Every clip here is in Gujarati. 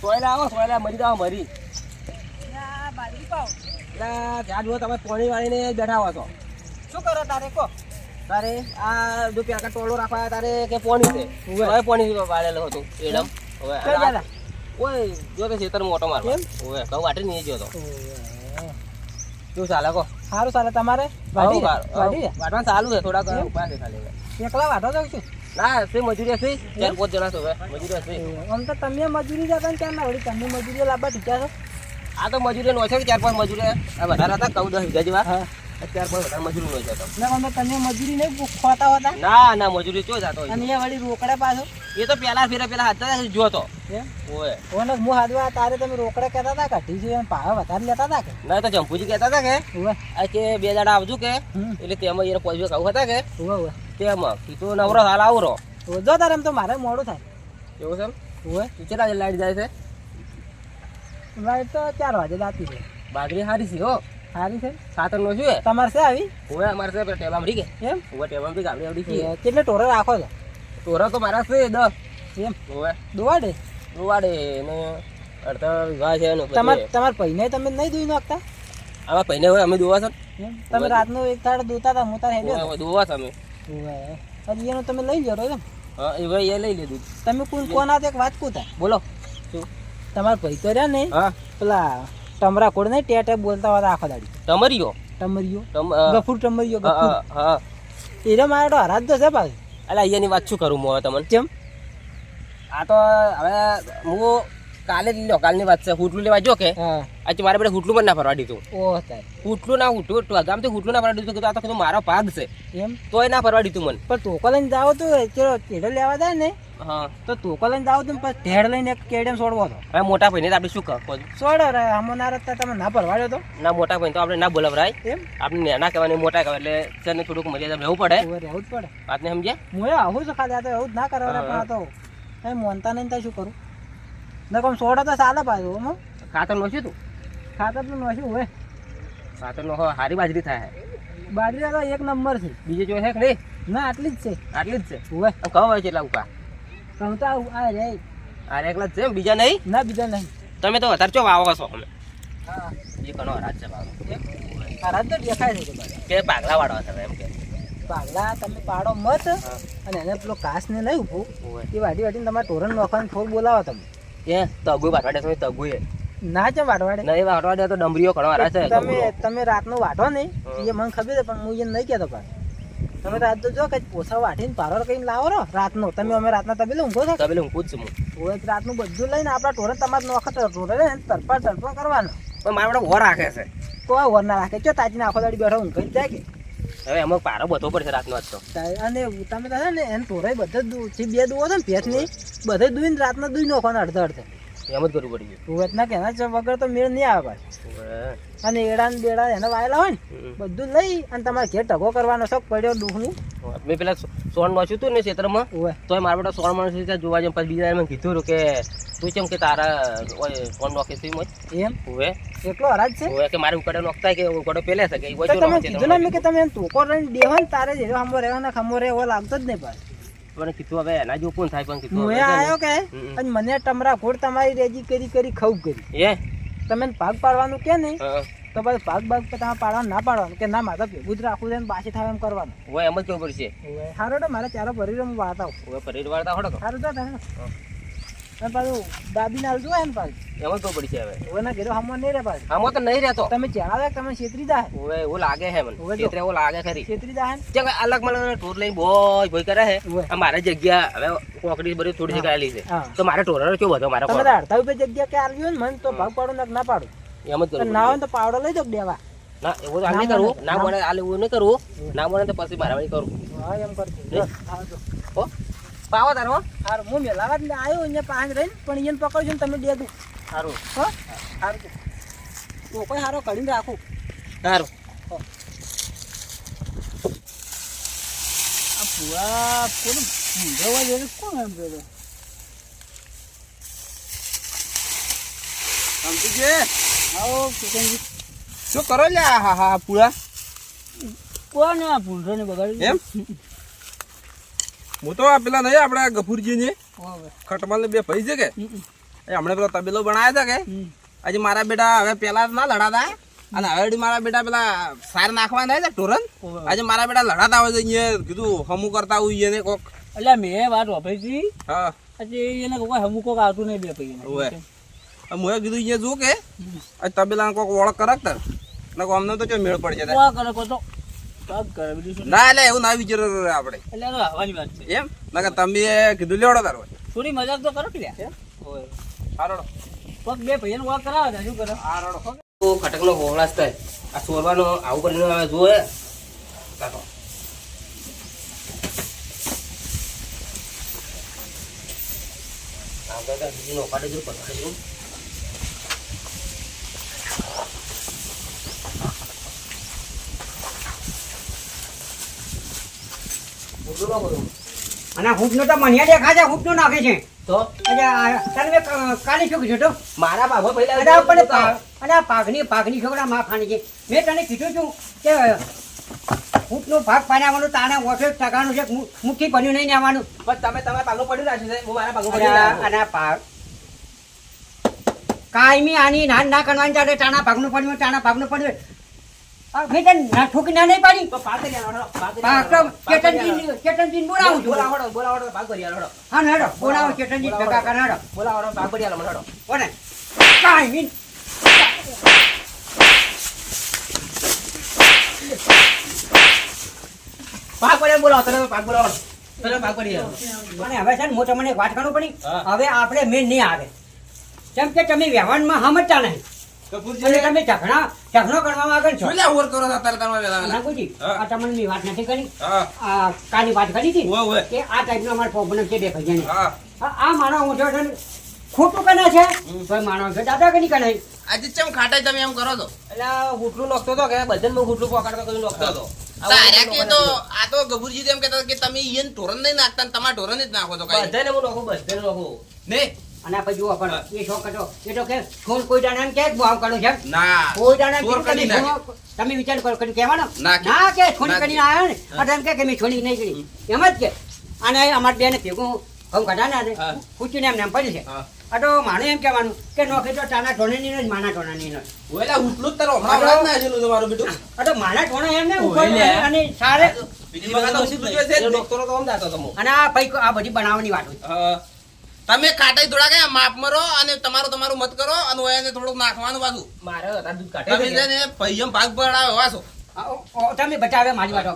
સોયલા આવો સોયલા મરી જાવ મરી. એટલે ત્યાં જુઓ તમે પોણી વાળીને બેઠા હો છો. શું કરો તારે કો તારે આ જો પેલા ટોળો રાખવા તારે કે પોણી છે? હવે પોણી વાળેલો હતો એડમ. હવે ઓય જો તો ખેતર મોટો મારવા? ઓય કહું વાટી નહીં ગયો તો. શું ચાલે કો સારું ચાલે તમારે? વાટવાનું ચાલુ છે થોડાક ઊભા છે ખાલી. એકલા વાટો જાવ છું ના છે મજૂરી હશે? ચાર પાંચ જણા છો મજૂરી હશે. આમ તો તમે મજૂરી જતા ને ત્યાં ના વળી? તમે મજૂરી લાવવા ટીચા છો. આ તો મજૂરી નો છે કે ચાર પાંચ મજૂરી. આ વધારે હતા કઉ દસ વીઘા જેવા ચાર પાંચ વધારે મજૂરી નો જતો ના અમે તમે મજૂરી નહીં ખોતા હતા. ના ના મજૂરી ચો જતો અને એ વળી રોકડા પાછો. એ તો પેલા ફેરા પેલા હતા જોતો તો. ઓય. ઓને હું હાદવા તારે તમે રોકડા કહેતા હતા કાઢી છે ભાવ વધારે લેતા હતા કે? ના તો જંપુજી કહેતા હતા કે. આ કે બે દાડા આવજો કે. એટલે તેમાં એને પૈસા કહું હતા કે. ઉવે ઉવે તેમાં કીધું નવરો હાલ આવરો. જો તારે એમ તો મારે મોડું થાય. એવું છે ઉવે કેટલા વાગે લાઈટ જાય છે? લાઈટ તો ચાર વાગે દાતી છે. બાજરી સારી છે હો. સારી છે? સાતર નો શું હે તમારે છે આવી? હું અમારે છે ટેબામ રી કે. એમ? હું ટેબલ રી ગાડી આવડી છે કેટલે ટોરે રાખો છો? તોરા તો મારા છે દસ. એમ? હોય દોવાડે? દોવાડે ને અડધા વિવાહ છે ને તમારે પછી પૈને તમે નહીં દોઈ નાખતા? આમાં પૈને હોય અમે દોવા છે તમે રાતનો એક થાળ દોતા હતા મોતા ઓય, દોવા છો અમે. હજી એનો તમે લઈ જરો એમ. હા એ ભાઈ એ લઈ લીધું તમે કોણ કોના એક વાત કુતા બોલો. શું? તમાર પૈ તો રહ્યા ને હા. પેલા ટમરા કોડ નહીં ટેટે બોલતા હતા આખો દાડી. ટમરિયો તમ ગફુર ટમરિયો હા હા. એનો મારે તો હરાજ તો છે ભાઈ. અલા અહીંયાની વાત શું કરું હું હવે તમને? કેમ? આ તો હવે હું કાલે લ્યો કાલની વાત છે. હુટલું લેવા જો કે આજે મારે બધા હુટલું પણ ના ફરવા દીધું. હુટલું ના હુટલું ગામથી હુટલું ના ફરવા દીધું કે આ તો કીધું મારો ભાગ છે. એમ? તોય ના ફરવા દીધું મને. પણ તોકો લઈને જાવ તો ચલો ટેઢો લેવા જાય ને. હા. તો તોકો લઈને જાવ તો પણ ઢેડ લઈને એક કેડેમ છોડવો તો. હવે મોટા ભાઈને તો આપણે શું કહો? છોડો રે આમાં ના રસ્તા તમે ના ભરવાડ્યો તો. ના મોટા ભાઈ તો આપણે ના બોલાવરાય. એમ? આપણે નાના કહેવાય મોટા કહેવાય એટલે છે થોડુંક મર્યાદા રહેવું પડે. રહેવું જ પડે. વાતને સમજ્યા? હું આવું છું ખાલી આ તો એવું જ ના કરવા પણ આ તો મોનતા નહીં ત્યાં શું કરું? ના કોમ સોડા તો ચાલે પાછું હું ખાતર નો તું? ખાતર તો નોશું હોય ખાતર નો હારી બાજરી થાય. બાજરી તો એક નંબર છે. બીજે જો છે કે નહીં? ના આટલી જ છે. આટલી જ છે? હોય કહો હોય છે એટલા કા કહું તો આવું આ રે. આ એકલા જ છે બીજા નહીં? ના બીજા નહીં. તમે તો વધારે ચો વાવો છો અમે હા. એ કનો રાજ છે વાવો. આ તો દેખાય છે કે પાગલા વાળવા છે એમ કે. પાગલા તમે પાડો મત. અને એને પેલો કાસ ને લઈ ઊભો એ વાટી વાટીને તમારે તોરણ નોખવાનું થોડું બોલાવો તમે. એ તગુ વાટવાડે છે તગુ એ ના છે વાટવાડે નહીં વાટવાડે તો ડમરીઓ ઘણો છે. તમે તમે રાતનો વાટો નહીં એ મને ખબર છે પણ હું એ નહીં કહેતો પણ. તમે રાત તો જો કઈ પોસા વાટીને પારો કઈ લાવો રો રાતનો. તમે અમે રાતના તબેલે ઊંઘો છો? તબેલે હું છું હું. ઓય રાતનું બધું લઈને આપણા ટોરે તમારે નોખત ટોરે ને તરપા તરપા કરવાનો. પણ મારા વડે હો રાખે છે. કોઈ વર ના રાખે. ચો તાજી આખો દાડી બેઠો ઊંઘી જ જાય કે? હવે એમાં પારો બધો પડશે રાતનો આજ તો. અને તમે છે ને એને ટોરે બધે બે દુવો છે ને ભેંસની, બધે દુઈને રાતના દુઈ નોખવાનો અડધો અડધે. એમ જ કરવું પડી. ગયું ના કેના છે વગર તો મેળ નહીં આવે પાછું અને એડા ને બેડા એને વાયેલા હોય ને. બધું લઈ અને તમારે ઘેર ટકો કરવાનો શોખ પડ્યો દુઃખનું. મેં પેલા સોન નોચ્યું હતું ને ક્ષેત્રમાં? તોય મારા બેટા સોન માણસ ત્યાં જોવા જાય પછી બીજા કીધું કે તું કેમ કે તારા સોન નોખે છે મોજ એમ હવે એટલો હરાજ છે? હવે કે મારે ઉકડે નોખતા કે ઉકડો પેલે છે કે તો તમે કીધું ને કે તમે ટોકો લઈને દેવા ને તારે જ રહેવાના ખમો રહે એવો લાગતો જ નહીં પાછું મને કીધું હવે એના જો કોણ થાય પણ કીધું હું આવ્યો કે. અને મને ટમરા ઘોડ તમારી રેજી કરી કરી ખવું કરી. એ તમે ભાગ પાડવાનું કે નહીં? તો પછી ભાગ ભાગ પર તમારે પાડવાનું ના પાડવાનું? કે ના મારે ભેગું જ રાખવું છે ને પાછી થાય એમ કરવાનું. હોય એમ જ કેવું પડશે. સારો તો મારે ચારો ભરી હું વાળતા હોય ભરી વાળતા હોડો સારું તો અને પાછું દાબી નાલ જોવે ને પાછું. એમ જ કેવું પડશે હવે. હવે ઘેરો હમો નહીં રે પાછું આમાં તો નહીં રહેતો. તમે જણાવે તમે છેતરી જાય હવે એવું લાગે છે મને. હવે એવું લાગે ખરી. છેતરી જાય ને. જે અલગ મને ટૂર લઈને બોય બોય કરે છે. મારે જગ્યા હવે કોકડી બધી થોડી જગ્યા આલી છે. તો મારે ટોરર કેવો બધો મારા તમે અડધા રૂપિયા જગ્યા કે આલ્યું હોય ને મને તો ભાગ પાડો ને ના પાડું. એમ જ ના હોય તો પાવડો લઈ દો દેવા. ના એવું તો આ નહીં કરવું ના. મને આ એવું નહીં કરવું ના મને તો પછી મારા વાળી કરું. હા એમ કરજો. પાવો તારો હારું હું મેલાવા જ આવ્યો અહીંયા પાંચ રહીને પણ એને પકડજો ને તમે દે દો સારું હો? સારું તો કોઈ સારો કાઢીને રાખું. સારું આ પૂરા કોણ મૂંઝવવા જેવું કોણ એમ કહેતો આવો કિશનજી શું કરો લે હા હા પૂરા કોણ આ ભૂંડો ને બગાડી એમ? હું તો આ પેલા નહીં આપડા ગફુરજી ને ખટમલ બે ભાઈ છે કે? એ હમણાં પેલો તબેલો બનાવ્યા હતા કે? આજે મારા બેટા હવે પેલા ના લડાતા. અને હવે મારા બેટા પેલા સાર નાખવા ના છે ટોરન આજે મારા બેટા લડાતા હોય છે અહીંયા કીધું હમું કરતા હોય એને કોક. એટલે મેં વાત વાપરી હા. આજે એને કોઈ હમુ કોક આવતું નહીં બે ભાઈ. મુએ કીધું અહીંયા જો કે તબેલા કોક ઓળખ કરક તર. અમને તો કે મેળ પડશે કરે કોતો કોક કરે બીજું શું? ના એટલે એવું ના વિચારો આપણે. એટલે આ તો હવાની વાત છે. એમ? નકર તમે કીધું લેવડો તારો થોડી મજાક તો કરો કે લ્યા? હારો કોક બે પૈયાને કોક કરાવે છે શું કરે? તો ખટકનો હોવળાશ થાય. આ સોરવાનો આવું કરીને કાઢો આગળ બીજી નોખાડે જો પકડે જો મોટું ના બોલો. અને હૂંફનો તો મને દેખા છે હૂંફનો નાખે છે. તો? તને કાલી શું કીધું હતું? મારા બાબા પહેલા પણ અને આ પાઘની પાઘની છોકરા માં ખાની છે. મેં તને કીધું છું કે હૂંફનો ભાગ પાડવાનું તાણે ઓછો ટકાનું છે મુ- મુઠ્ઠી બન્યું નહીં આવવાનું પણ તમે તમારા પાગલું પડ્યું રાખ્યું છે હું મારા અને પડ્યું અને આ પાઘ કાયમી આની નાન ના કરવાની ચાલે તાણા ભાગનું પડ્યું તાણા ભાગનું પડ્યું મેં તને ઠોકી ના નહીં પાડી. ચેતનજી ચેતનજી બોલાવું હેડો, હેડો. બોલાવો ચેતનજી ભેગા કર હેડો મને, હેડો. કોને બોલાવો, બોલાવો. અને હવે છે ને હું તમને વાત કરું પડી હવે આપણે મેં નહીં આવે. કેમ કે તમે વ્યવહારમાં સમજતા નહીં. અને તમે ઝઘડા ઝઘડો કરવામાં આગળ છો શું લે કરો છો અત્યારે વેલા વેલા? નાગુજી આ તમને મેં વાત નથી કરી આ કાની વાત કરી હતી ઓવે, ઓવે. કે આ ટાઈપનો અમારો પ્રોબ્લેમ છે બે ભાઈઓને. આ આ ઊંધો છે ખોટું કને છે તો માણસ છે દાદાગીરી કને આજે ચમ ખાટાઈ તમે એમ કરો છો એટલે ગુટલું હુટલું નાખતો હતો કે બધાને હું ગુટલું પકડતો હતો. કે તો આ તો ગભુરજી એમ કહેતા કે તમે ઈયન ઢોરણ નહીં નાખતા ને તમારા ઢોરણ જ નાખો છો કાંઈ. બધાને હું નાખું, બધાને નાખું. ને અને પછી જુઓ પણ એ શોખ હતો. એ તો કે છોડ કોઈ દાણા કે ભાવ કરો છે ના કોઈ દાણા કરી કે નાખે. છોડ- તમે વિચાર કરો કરીને કહેવાનો? ના કે. છોડી કરીને આવ્યો ને? એટલે કે કે મેં છોડી નહીં કરી. એમ જ કે. અને અમારે બેને ભેગું હમ કઢાને હા. પૂછ્યું એમને એમ પડ્યું છે. હા. આ તો માણું એમ કહેવાનું કે નોખી તો તાના ઢોણેની નહીં માના નહીં ઓલા હમણાં તમારું બેટું માના ઢોણે એમ ને ઓય અને સારે બીજી વખત તો ઉઠલું છે જ એ નહીં. ડોક્ટરો તો આમ જાતો હતો અને આ પૈકો આ બધી બનાવવાની વાત હોય. તમે કાટાઈ થોડા ગયા માપ મરો અને તમારું તમારું મત કરો અને એને થોડુંક નાખવાનું પાછું. મારે હતા દૂધ તમે કાઢે છે ને પૈયમ ભાગ પડાવે વાસો. તમે બચાવે મારી વાત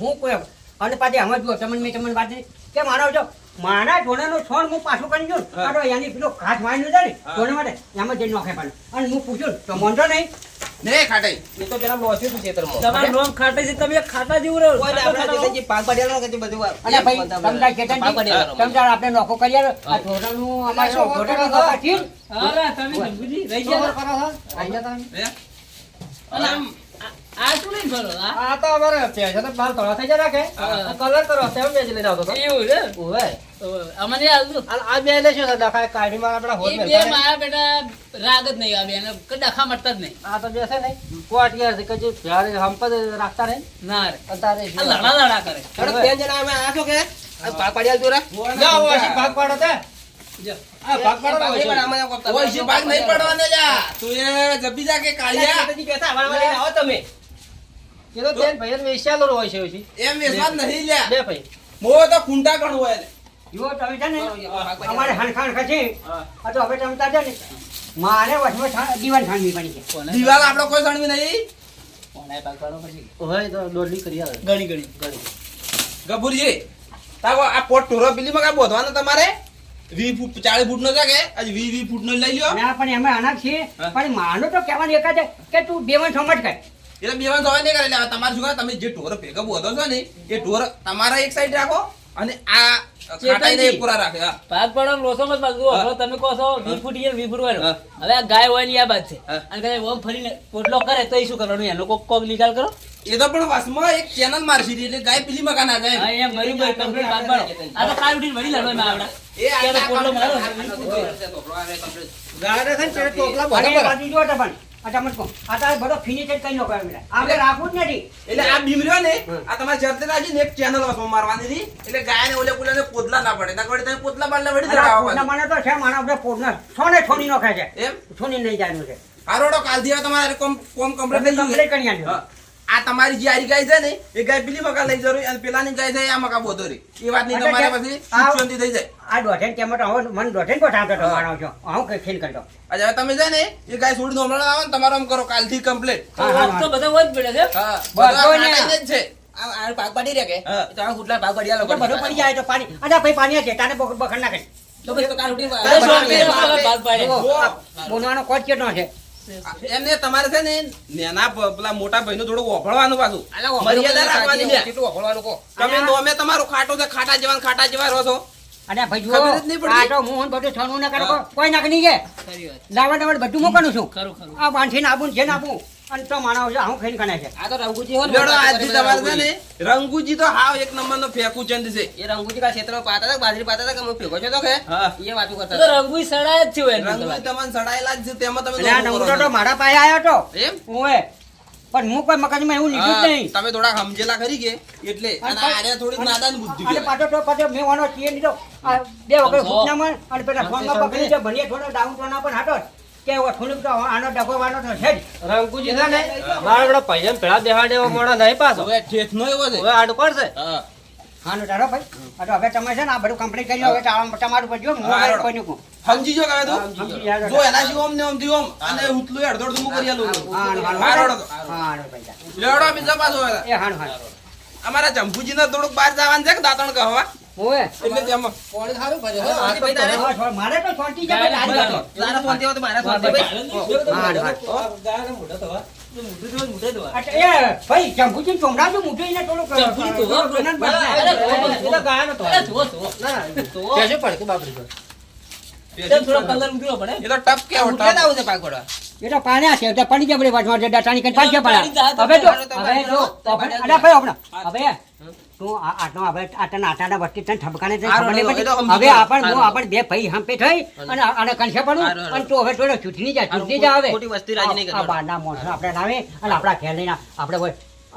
હું કોઈ અને પાછી આમ જ જુઓ તમને મેં તમને વાત કે મારો જો મારા જોડાનો છોડ હું પાછું કરી દઉં આ તો એની પેલો ઘાસ મારી લીધો ને હા. માટે એમાં જઈને નોખે પાડું અને હું પૂછું તો મોંધો નહીં? ને ખાટાઈ એ તો પેલા લોસ્યું હતું ખેતરમાં. તમારું નામ ખાટા છે તમે ખાટા જેવું રહો કોઈ ને આપણે જેટલી પાક પાડેલો કે બધું અને ભાઈ બધા સમજાય ચેતનજી? પાક પાડેલો. સમજાય આપણે નોખો કરીએ આ ઢોરાનું અમારે શું ઢોરાનું નોખા અરે તમે સમજી રહી ગયા? કરો છો? આઈ જાઓ તમે. અને આમ આ- આ શું લઈને ફરો આ? આ તો અમારે છે તો થઈ જાય રાખે. કલર કરો તેમ મેં જ લઈને આવતો એવું છે? ઓવે. અમને આવતું આ બે શું છે ડખાય કાઢીમાં આપણા હોદ બે મારા બેટા રાગ જ નહીં આવે એને ડખા મળતા જ નહીં. આ તો બે છે ને છે કે જ્યારે હંપ રાખતા ને? ના રે. અત્યારે લડા લડા કરે. હેડો, ત્યાં જઈને અમે આ કે આ પાક પાડી રે. જાઓ, ઓછી ભાગ પાડો તે. આ ભાગ પાડો નહીં હોય પણ આમાં કોક ઓય ભાગ નહીં પડવાનો લ્યા. તું એ જપી જા કે કાળિયા? પેલા બેઠા, વાળા વાળા આવો તમે. એ તો ત્યાં ભાઈ વેશ્યાલો હોય છે એમ વેસવાત નહીં લે બે ભાઈ. મો તો કુંટા કણ હોય. જુઓ તમે છે ને. અમારે હણખાણ ખસે આ તો હવે તમે છે ને. મારે વચમાં છા- દીવાન પડી છે. દિવાલ આપણો કોઈ સણવી નહીં. કોને પાકવાનો પછી? હોય તો દોડલી કરી આવે. ઘણી ગભુરજી તાકો આ પોટ ટોરો પેલી માં બોધવાનો તમારે? વી ફૂટ ચાલીસ ફૂટ નો કે આજે વી વી ફૂટ નો લઈ લ્યો. ના પણ એમાં આના છે. પણ માનો તો કહેવાનું એક છે કે તું બેવન સમજ કર. એટલે બેવાન થવા નહીં કરે. એટલે હવે તમારે શું તમે જે ઢોર ભેગા બોધો છો ને એ ઢોર તમારા એક સાઈડ રાખો. અને આ ખાટાઈને પૂરા રાખે હા. ભાગ પડો લોસો મત બાજુ હવે તમે કહો છો વી ફૂટ ઈએ વી ફૂટ વાળો. હવે આ ગાય હોયની આ બાત છે. અને કદાચ ઓમ ફરીને પોટલો કરે તો એ શું કરવાનું? એનો કોક કોક નિકાલ કરો. એ તો પણ વાસમાં એક ચેનલ મારશી હતી એટલે ગાય પીલી મકાન આ જાય એમ મરી ગયો કમ્પ્લીટ ભાગ પડો. આ તો કાલ ઉઠીને વળી લાડવા માં આવડા. એ આ પોટલો મારો ગાડે આ- ગાળા કોકલા અને ભરે આ તમને કહું. આ તારે બધો ફિનિશ જ કરી નાખો આપણે રાખવું જ નથી. એટલે આ બીમર્યો ને આ તમારે શરતે ને એક ચેનલ વસમાં મારવાની હતી. એટલે ગાયને ઓલે પુલાને પોતલા ના પડે. ના પડે તમે પોતલા બાટલા વળી આ ચડાવવા મને તો છે માણસ આપણે પોતના છોને છોની નાખે છે. એમ? છોની નહીં જાય છે. હવે તમારે કોમ કોમ કમ્પ્લીટ કમ્પ્લીટ કરી આલ્યું. આ તમારી જે આરી ગાય છે ને એ ગાય પેલી મકા લઈ જરૂર અને પેલાની ગાય છે આ મકા બોધો રહી એ વાતની નહીં તમારે પછી થઈ જાય. આ દોઢેન કેમ તો હવે મને દોઢેન કોઠા હતો માણો છો. હું કઈ ફીલ કરતો. અરે હવે તમે છે ને એ કાઈ સૂડ નો હમણાં આવે ને તમારો આમ કરો કાલથી કમ્પ્લીટ હા, હા, તો બધા હોય જ પડે છે. હા બધા ને. છે. આ પાક પાડી રે કે? તો આ હુટલા પાક પાડી લોકો બધું પડી જાય તો પાણી. અચ્છા ભાઈ પાણી છે તાને બખ- બખડ નાખે તો પછી તો કાલ ઉઠી બોલવાનો કોચ કેટલો છે? એમને તમારે છે ને નેના પેલા મોટા ભાઈનું થોડું વફળવાનું પાછું. મર્યાદા રાખવાની કેટલું ઓફળવાનું કહો. તમે નોમે તમારું ખાટો છે ખાટા જેવા ખાટા જેવા રહો છો. અને ભાઈ જુઓ તો બધું છોડવું ના કરો કોઈ નાખ નહીં કે ખરી વાત. લાવવા લાવવા બધું મૂકવાનું છું. ખરું ખરું. આ બાંધીને આબું છે ને અને તો માણસ હું ખાઈને કણે છે. આ તો રંગુજી હોય ને લેવડો મોટા આજથી તમારે છે ને રંગુજી. તો હાવ એક નંબર નો ફેંકુ ચંદ છે. એ રંગુજી કા ક્ષેત્રમાં પાતા હતા બાજરી પાતા હતા કે હું ભેગો છો તો કે? એ વાતું કરતા તો. સડાય જ છે રંગુજી તમને સડાયેલા જ છે તેમાં તમે તો મારા પાસે આવ્યો હતો એમ? હું એ પણ હું કોઈ મગજમાં એવું લીધું જ નહીં. તમે થોડા સમજેલા ખરી કે? એટલે અને આને થોડીક નાદાન બુદ્ધિ અને. પાછો તો પાછો મેં વાનો છીએ લીધો. બે વખત. ઘૂંટણામાં અને પેલા ફોનમાં પકડી છે ભણીએ થોડો ડાઉન ટોના પણ હાટો કે હવે થોડુંક તો આનો ડગોવાનો તો છે જ. રંગુજી ના ને મારા પેલા પૈસા પેલા એવો મોણો નહીં પાછો. હવે ઠેઠનો એવો છે. હવે આડું પડશે. હા. હાનો ડારો ભાઈ. આ તો હવે તમે છે ને આ બધું કમ્પ્લીટ કરી લો. હવે તમારું પર જો હું કોઈ હવે હેડો. કોઈનું કહું. સમજી જો હવે તું જો એના જેવું ઓમ ને ઓમથી ઓમ અને ઉતલું અડધો અડધું કરી આલું હેડો તો. ભાઈ જા. લેવડો બીજા પાછો. એ હાણ હાણ અમારા ચંપુજીને થોડુંક બહાર જવાનું છે કે દાતણ કહવા ઓવે. એટલે તેમાં પોણી સારું ભર્યું હો. ભાઈ તારે- થોડું- મારે તો શાંતિ છે ભાઈ, તારા શાંતિ હોય તો મારા શાંતિ ભાઈ. હા, હાનો, હાનો. મોઢું એ ભાઈ ચંપુજીને ચોમડાવજો, મોઢું એને થોડુંક, ચંપુજી ધોવા, અરે, કરજો. તો તો. કેશું પડે કે બાપરી થોડો કલર પડે. એ તો ટપ. એ તો છે એટલે પડી? જાય બધી વાતમાં જે કરીને પાછી પાણી જાય તો હવે તો હવે જો તો હવે પાણી અલા ભાઈ હમણાં હવે તું આ હવે આટલા આટાના વચ્ચે તને ઠપકાને તને ખબર નહીં હારું, એ તો પડી. હવે આપણ હું આપણ બે ભાઈ હંપે થઈ અને આને કંસે પડું. અને તું હવે થોડો ચૂંટણી જા ચૂંટણી જા આવે ખોટી વસ્તી રાજી નહીં આ- આ બહારના માણસો આપણે લાવે અને આપણા ખેલ લઈને આપણે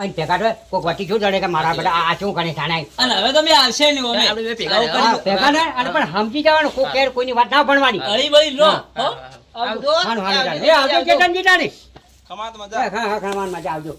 અહીં ભેગા થાય કોઈ વટી શું જડે કે મારા બધા આ શું કરે જાણાય અને હવે તમે આવશે ને ઓમે. આપણે ભેગા આવું ભેગા ને અને પણ સમજી જવાનું કોઈ કેર કોઈની વાત ના ભણવાની. હળી બળી લો આવજો. હા હા આવજો ચેતનજી તાણી. ખમાત મજા. હા હા ખાવાનું મજા આવજો.